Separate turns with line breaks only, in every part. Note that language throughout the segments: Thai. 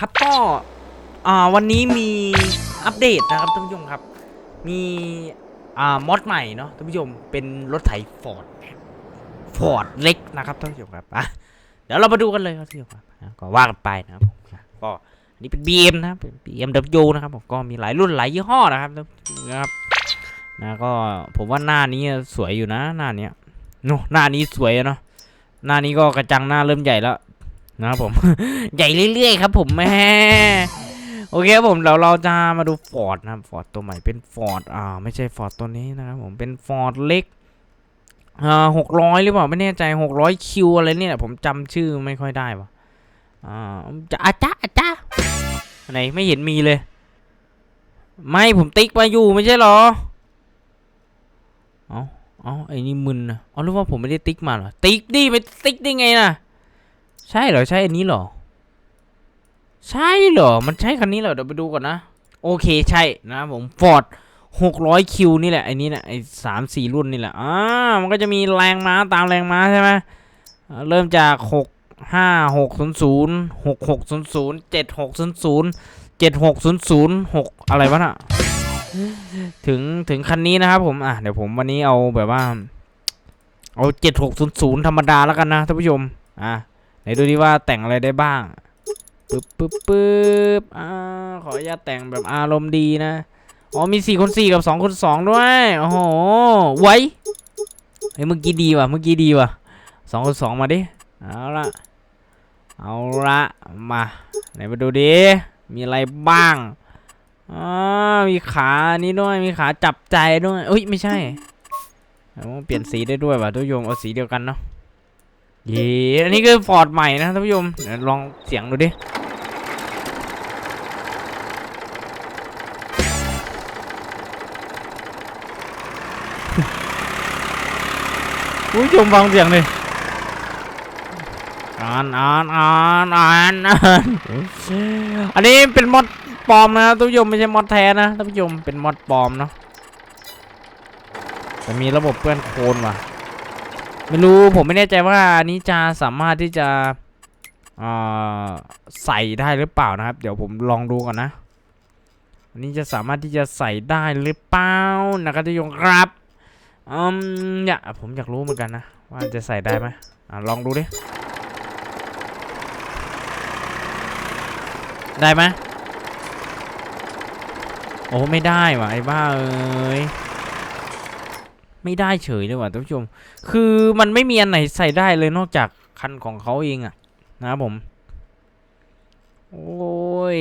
ครับก็อ่าวันนี้มีอัปเดตนะครับท่านผู้ชมครับ มีอ่ามอดใหม่เนาะท่านผู้ชมเป็นรถไถฟอร์ดฟอร์ดเล็กนะครับท่านผู้ชมครับอะเดี๋ยวเรามาดูกันเลยครับท่านผู้ชมครับก็ว่ากันไปนะครับผมก็อันนี้เป็น BM นะครับเป็น BMW นะครับผมก็มีหลายรุ่นหลายยี่ห้อนะครับนะครับนะก็ผมว่าหน้านี้สวยอยู่นะหน้านี้ยโนหน้านี้สวยเนาะหน้านี้ก็กระจังหน้าเริ่มใหญ่แล้ว นะครับผม ใหญ่เรื่อยๆครับผมแม่โอเคครับผมเดี๋ยวเราจะมาดูฟอร์ดนะครับฟอร์ดตัวใหม่เป็นฟอร์ดอ่าไม่ใช่ฟอร์ดตัวนี้นะครับผมเป็นฟอร์ดเล็กอ่าหกร้อยหรือเปล่าไม่แน่ใจหกร้อยคิวอะไรเนี่ยผมจำชื่อไม่ค่อยได้ว่ะอ่าจะอาจ้าอาจ้าไหนไม่เห็นมีเลย ไม่ผมติ๊กมาอยู่ไม่ใช่หรอเอาเอาไอ้นี่มึนนะอาหรือว่าผมไม่ได้ติ๊กมาเหรอติ๊กดิไปติ๊กได้ไงน่ะ ใช่เหรอ ใช่อันนี้เหรอ ใช่เหรอ มันใช่คันนี้เหรอ เดี๋ยวไปดูก่อนนะ โอเคใช่นะผมฟอร์ดหกร้อยคิวนี่แหละไอ้นี่แหละไอ้สามสี่รุ่นนี่แหละอ่ามันก็จะมีแรงม้าตามแรงม้าใช่ไหมเริ่มจากหกห้าหกศูนย์ศูนย์หกหกศูนย์ศูนย์เจ็ดหกศูนย์ศูนย์เจ็ดหกศูนย์ศูนย์หกอะไรวะน่ะถึงถึงคันนี้นะครับผมอะเดี๋ยวผมวันนี้เอาแบบว่า เอาเจ็ดหกศูนย์ศูนย์ธรรมดาแล้วกันนะท่านผู้ชมอะ ดูดิว่าแต่งอะไรได้บ้างปึ๊บปึ๊บปึ๊บอ่าขออนุญาตแต่งแบบอารมณ์ดีนะอ๋อมีสี่คนสี่กับสองคนสองด้วยโอ้โหไว้เฮ้ยเมื่อกี้ดีว่ะเมื่อกี้ดีว่ะสองคนสองมาดิเอาละเอาละมาไหนมาดูดิมีอะไรบ้างอ๋อมีขานี้ด้วยมีขาจับใจด้วยเอ้ยไม่ใช่เปลี่ยนสีได้ด้วยว่ะทุกโยมเอาสีเดียวกันเนาะ เย้อันนี้คือฟอร์ดใหม่นะท่านผู้ชมเดี๋ยวลองเสียงดูดิผู้ชมฟังเสียงดิอ่านอ่านอ่านอ่านอ่านอันนี้เป็นมอดปลอมนะท่านผู้ชมไม่ใช่มอดแท้นะท่านผู้ชมเป็นมอดปลอมเนาะแต่มีระบบเปื้อนโคลนว่ะ ไม่รู้ผมไม่แน่ใจว่าอันนี้จะสามารถที่จะอ่อใส่ได้หรือเปล่านะครับ เดี๋ยวผมลองดูก่อนนะอันนี้จะสามารถที่จะใส่ได้หรือเปล่านะครับทุกคนครับอืมอยากผมอยากรู้เหมือนกันนะ ว่าจะใส่ได้ไหมอะลองดูดิได้ไหมโอ้ไม่ได้ว่ะไอ้บ้าเอ้ย ไม่ได้เฉยเลยว่ะท่านผู้ชม คือมันไม่มีอันไหนใส่ได้เลยนอกจากคันของเขาเองอะนะครับผม โอ้ย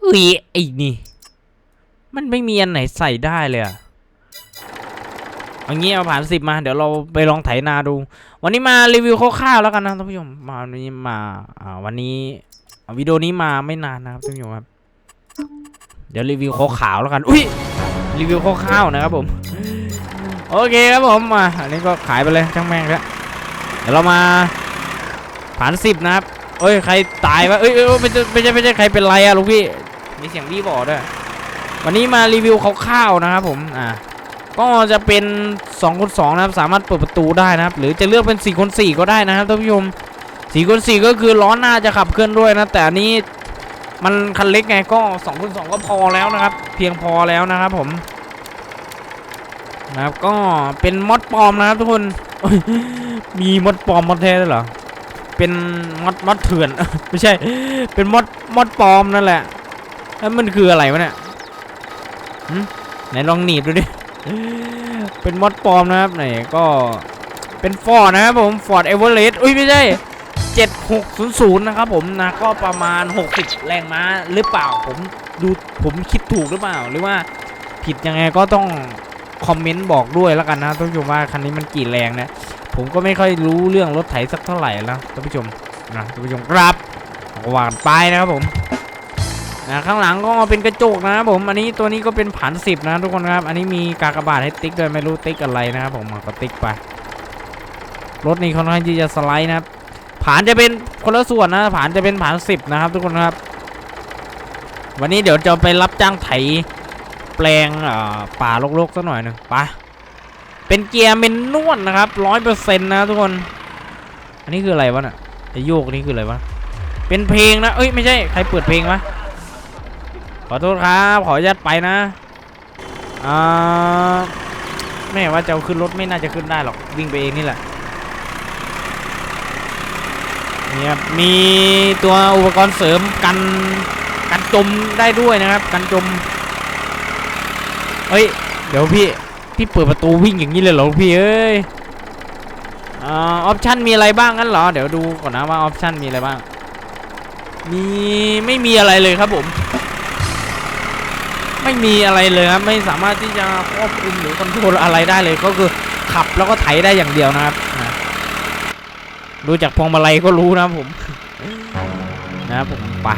เอ้ยไอ้นี่ มันไม่มีอันไหนใส่ได้เลยอะเอางี้เอาผ่านสิบมา เดี๋ยวเราไปลองไถนาดู วันนี้มารีวิวคร่าวๆแล้วกันนะท่านผู้ชม มาวันนี้มาอ่าวันนี้วิดีโอนี้มาไม่นานนะครับท่านผู้ชมครับ เดี๋ยวรีวิวขาวๆแล้วกัน อุ้ยรีวิวคร่าวๆนะครับผม โอเคครับผมมาอันนี้ก็ขายไปเลยช่างแม่งแล้วเดี๋ยวเรามาผ่านสิบนะครับเอ้ยใครตายวะเอ้ยเอ้ยเอ้ยไม่ใช่ไม่ใช่ไม่ใช่ใครเป็นไรอะลูกพี่มีเสียงพี่บอกด้วยวันนี้มารีวิวคร่าวๆนะครับผมอ่าก็จะเป็น2คน2นะครับสามารถเปิดประตูได้นะครับ หรือจะเลือกเป็น4คน4ก็ได้นะครับท่านผู้ชม4คน4ก็คือล้อหน้าจะขับเคลื่อนด้วยนะแต่อันนี้มันคันเล็กไงก็2คน2ก็พอแล้วนะครับ เพียงพอแล้วนะครับผม นะครับก็เป็นมอดปลอมนะครับทุกคนมีมอดปลอมมอดแท้ด้วยเหรอเป็นมอดมอดเถื่อนไม่ใช่ เป็นมอดมอดปลอมนั่นแหละแล้วมันคืออะไรวะเนี่ยไหนลองหนีบดูดิเป็นมอดปลอมนะครับไหนก็เป็นฟอร์ดนะครับผมฟอร์ดเอเวอเรสต์อุ้ยไม่ใช่7600 นะครับผมนะก็ประมาณ 60 แรงม้าหรือเปล่าผมดูผมคิดถูกหรือเปล่า หรือว่าผิดยังไงก็ต้อง คอมเมนต์บอกด้วยแล้วกันนะท่านผู้ชมว่าคันนี้มันกี่แรงนะผมก็ไม่ค่อยรู้เรื่องรถไถสักเท่าไหร่แล้วท่านผู้ชมนะท่านผู้ชมครับวากันไปนะครับผมนะข้างหลังก็เป็นกระจกนะครับผมอันนี้ตัวนี้ก็เป็นผันสิบนะทุกคนครับ อันนี้มีกากบาทให้ติ๊กด้วยไม่รู้ติ๊กอะไรนะครับผมก็ติ๊กไปรถนี้ค่อนข้างที่จะสไลด์นะครับผานจะเป็นคนละส่วนนะผานจะเป็นผานสิบนะครับ ทุกคนครับ วันนี้เดี๋ยวจะไปรับจ้างไถ แปลงป่ารกๆสักหน่อยหนึ่งไปเป็นเกียร์เมนนวลนะครับร้อยเปอร์เซ็นต์นะทุกคน อันนี้คืออะไรวะน่ะไอโยกนี่คืออะไรวะ เป็นเพลงนะ เอ้ยไม่ใช่ใครเปิดเพลงวะขอโทษครับ ขออนุญาตไปนะอ่าแม่ว่าจะขึ้นรถไม่น่าจะขึ้นได้หรอกวิ่งไปเองนี่แหละเนี่ยมีตัวอุปกรณ์เสริมกันกันจมได้ด้วยนะครับ กันจม เฮ้ย เดี๋ยวพี่ พี่เปิดประตูวิ่งอย่างนี้เลยเหรอพี่เอ้ยอ่าออปชั่นมีอะไรบ้างงั้นเหรอ เดี๋ยวดูก่อนนะว่าออปชั่นมีอะไรบ้าง มีไม่มีอะไรเลยครับผม ไม่มีอะไรเลยครับ ไม่สามารถที่จะควบคุมหรือคอนโทรลอะไรได้เลย ก็คือขับแล้วก็ไถได้อย่างเดียวนะครับนะดูจากพวงมาลัยก็รู้นะครับผม นะผมไป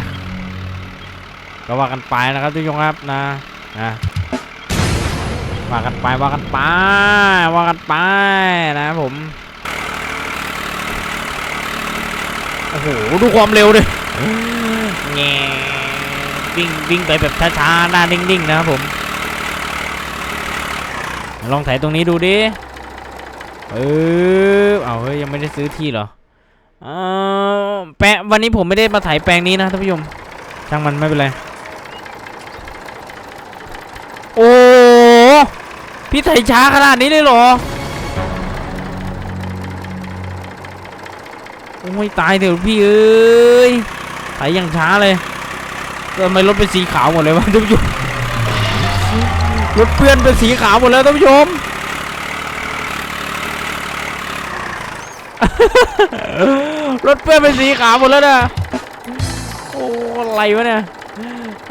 ก็ว่ากันไปนะครับทุกท่านครับนะนะ ว่ากันไปว่ากันไปว่ากันไปนะครับผมโอ้โหดูความเร็วดิแง่วิ่งวิ่งไปแบบช้าๆหน้านิ่งๆนะครับผม ลองถ่ายตรงนี้ดูดิเออเอาเฮ้ยยังไม่ได้ซื้อที่เหรอเออแปะวันนี้ผมไม่ได้มาถ่ายแปลงนี้นะท่านผู้ชมช่างมันไม่เป็นไร โอ้ พี่ถ่ายช้าขนาดนี้เลยเหรอ โอ้ยตายเถอะพี่เอ้ยถ่ายอย่างช้าเลยทำไมรถเป็นสีขาวหมดเลยวะท่านผู้ชมรถเพื่อนเป็นสีขาวหมดแล้วท่านผู้ชมรถเพื่อนเป็นสีขาวหมดแล้วนะโอ้อะไรวะเนี่ย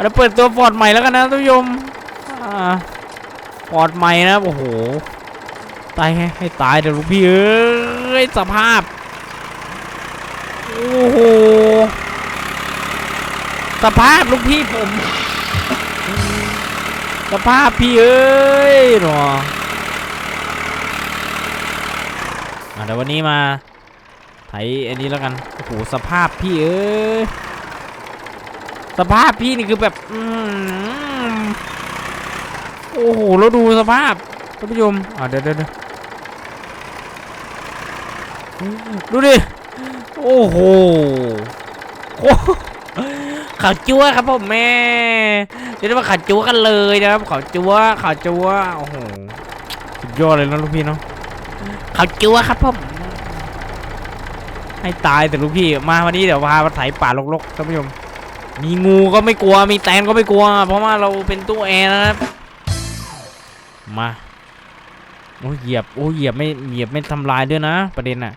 เดี๋ยวเปิดตัวฟอร์ดใหม่แล้วกันนะท่านผู้ชม ฟอดใหม่นะโอ้โหตายให้ให้ตายเดี๋ยวลูกพี่เอ้ยสภาพโอ้โหสภาพลูกพี่ผม สภาพพี่เอ้ยหนออะเดี๋ยววันนี้มาไถอันนี้แล้วกันโอ้โหสภาพพี่เอ้ยสภาพพี่นี่คือแบบ อืม โอ้โหแล้วดูสภาพท่านผู้ชมอะเดี๋ยวเดี๋ยวเดี๋ยวดูดิ โอ้โหโข่าจั่วครับผมแม่เรียกได้ว่าข่าจั่วกันเลยนะครับข่าจั่วข่าจั่วโอ้โหสุดยอดเลยนะลูกพี่เนาะข่าจั่วครับผมให้ตายแต่ลูกพี่มาวันนี้เดี๋ยวพามาไถป่ารกๆท่านผู้ชมมีงูก็ไม่กลัวมีแตนก็ไม่กลัว เพราะว่าเราเป็นตู้แอร์นะครับ มาโอ้ยเหยียบโอ้ยเหยียบไม่เหยียบไม่ทำลายด้วยนะ ประเด็นน่ะ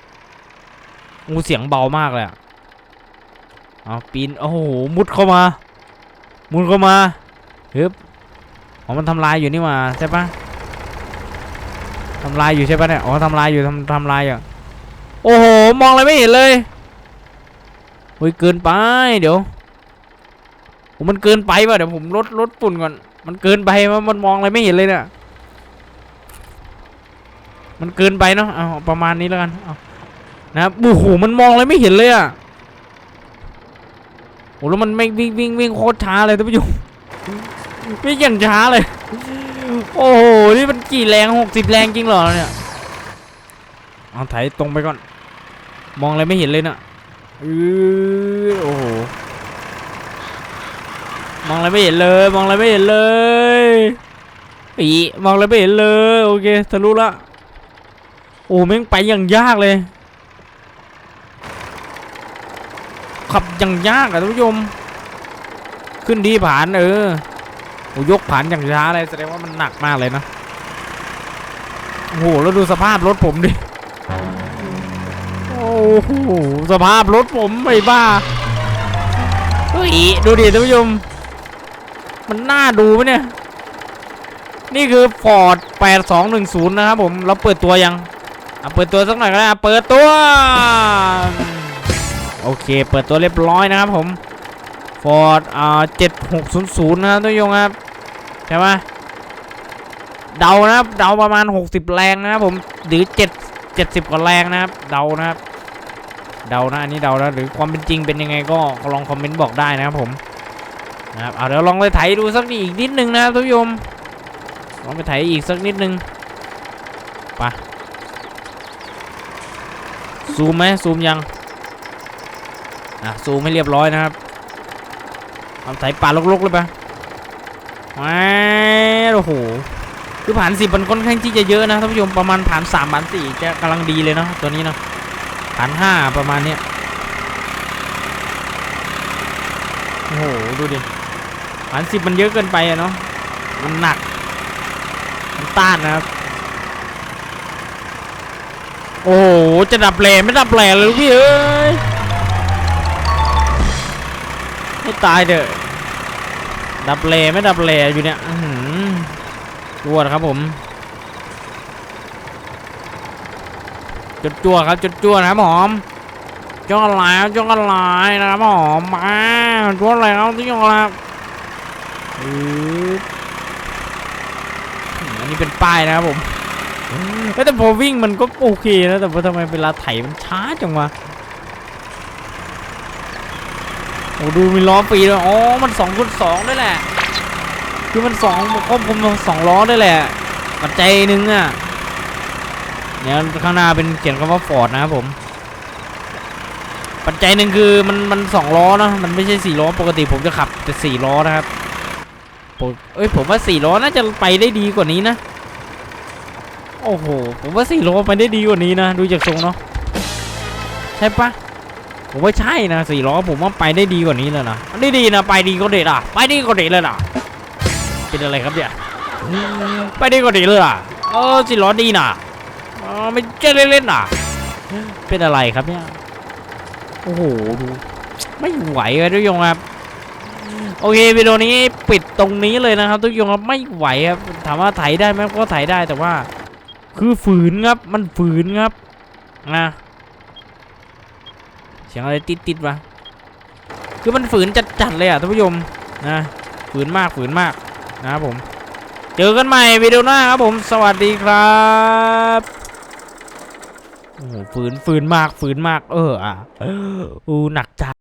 งูเสียงเบามากเลยอะเอาปีนโอ้โหมุดเข้ามา มุดเข้ามาฮึบอ๋อมันทำลายอยู่นี่หว่าใช่ปะทำลายอยู่ใช่ปะเนี่ยอ๋อทำลายอยู่ทำทำลายอยู่โอ้โหมองอะไรไม่เห็นเลยเฮ้ยเกินไปเดี๋ยวโอ้มันเกินไปว่ะเดี๋ยวผมลดลดฝุ่นก่อน มันเกินไปมันมันมองอะไรไม่เห็นเลยเนี่ย มันเกินไปเนาะเอาประมาณนี้แล้วกันเอานะครับโอ้โหมันมองอะไรไม่เห็นเลยอะโอ้แล้วมันไม่วิ่งวิ่งวิ่งโคตรช้าเลยท่านผู้ชมวิ่งอย่างช้าเลย โอ้โหนี่มันกี่แรงหกสิบแรงจริงเหรอเนี่ยเอาไถตรงไปก่อน มองอะไรไม่เห็นเลยน่ะเออโอ้โหมองอะไรไม่เห็นเลย มองอะไรไม่เห็นเลยอีมองอะไรไม่เห็นเลย โอเคทะลุละ โอ้แม่งไปอย่างยากเลย ขับอย่างยากอะท่านผู้ชม ขึ้นดีผานเออโอ้ยกผานอย่างช้าเลยแสดงว่ามันหนักมากเลยนะโอ้โหแล้วดูสภาพรถผมดิโอ้โหสภาพรถผมไม่บ้าเฮ้ยดูดิท่านผู้ชมมันน่าดูไหมเนี่ย นี่คือ Ford 8210 นะครับผม เราเปิดตัวยัง อะเปิดตัวสักหน่อยก็ได้อะเปิดตัว โอเค เปิดตัวเรียบร้อยนะครับผม Ford อ่า7600นย์ศูนย์นะครับทุกยงครับใช่ไหมเดานะครับเดาประมาณ 60 แรงนะครับผมหรือ7 70 กว่าแรงนะครับ เดานะครับ เดานะอันนี้เดานะหรือความเป็นจริงเป็นยังไงก็ลองคอมเมนต์บอกได้นะครับผมนะครับเอาเดี๋ยวลองไปไถดูสักนิดอีกนิดนึงนะครับทุกยมลองไปไถอีกสักนิดนึงไป ซูมไหมซูมยัง อะ ซูมให้เรียบร้อยนะครับเอาสายป่าลกๆเลยปะว้าวโอ้โห คือผ่านสิบมันค่อนข้างที่จะเยอะนะท่านผู้ชมประมาณผ่านสามผ่านสี่จะกำลังดีเลยเนาะตัวนี้เนาะผ่านห้าประมาณเนี้ยโอ้โห ดูดิผ่านสิบมันเยอะเกินไปอะเนาะมันหนักมันต้านนะครับ โอ้โหจะดับแหล่ไม่ดับแหล่เลยพี่เอ้ยให้ตายเถอะดับแหล่ไม่ดับแหล่อยู่เนี่ยอื้อหือจวดครับผมจุดจัวครับจุดจัวนะครับหอมจ้องอะไรจ้องอะไรนะครับหอมมาจ้องอะไรครับที่จ้องอะไรครับอืออันนี้เป็นป้ายนะครับผม แต่พอวิ่งมันก็โอเคนะแต่ว่าทำไมเวลาไถมันช้าจังวะโอ้ดูมีล้อฟรีด้วยอ๋อมันสองคูณสองด้วยแหละ คือมันสองควบคุมสองล้อด้วยแหละปัจจัยหนึ่งอะเนี่ยข้างหน้าเป็นเขียนคำว่าฟอร์ดนะครับผม ปัจจัยหนึ่งคือมันมันสองล้อนะมันไม่ใช่สี่ล้อปกติผมจะขับแต่สี่ล้อนะครับผมเอ้ยผมว่าสี่ล้อน่าจะไปได้ดีกว่านี้นะ โอ้โห ผมว่าสี่โลไปได้ดีกว่านี้นะ ดูจากทรงเนาะ ใช่ปะผมว่าใช่นะสี่ล้อผมว่าไปได้ดีกว่านี้เลยนะอันนี้ดีนะ ไปดีก็เด็ดอะ ไปดีก็เด็ดเลยล่ะเป็นอะไรครับเนี่ยไปดีก็เด็ดเลยอะเออสี่ล้อดีนะเออไม่ใช่เล่นๆน่ะเป็นอะไรครับเนี่ย โอ้โหดูไม่ไหวเลยทุกยงครับโอเควิดีโอนี้ปิดตรงนี้เลยนะครับ ทุกยงครับไม่ไหวครับถามว่าไถได้ไหมก็ไถได้แต่ว่า คือฝืนครับ มันฝืนครับนะเสียงอะไรติดติดวะคือมันฝืนจัดๆเลยอะท่านผู้ชมนะฝืนมากฝืนมากนะครับผม เจอกันใหม่วิดีโอหน้าครับผม สวัสดีครับโอ้โหฝืนฝืนมากฝืนมาก เอออะอู้หนักจัด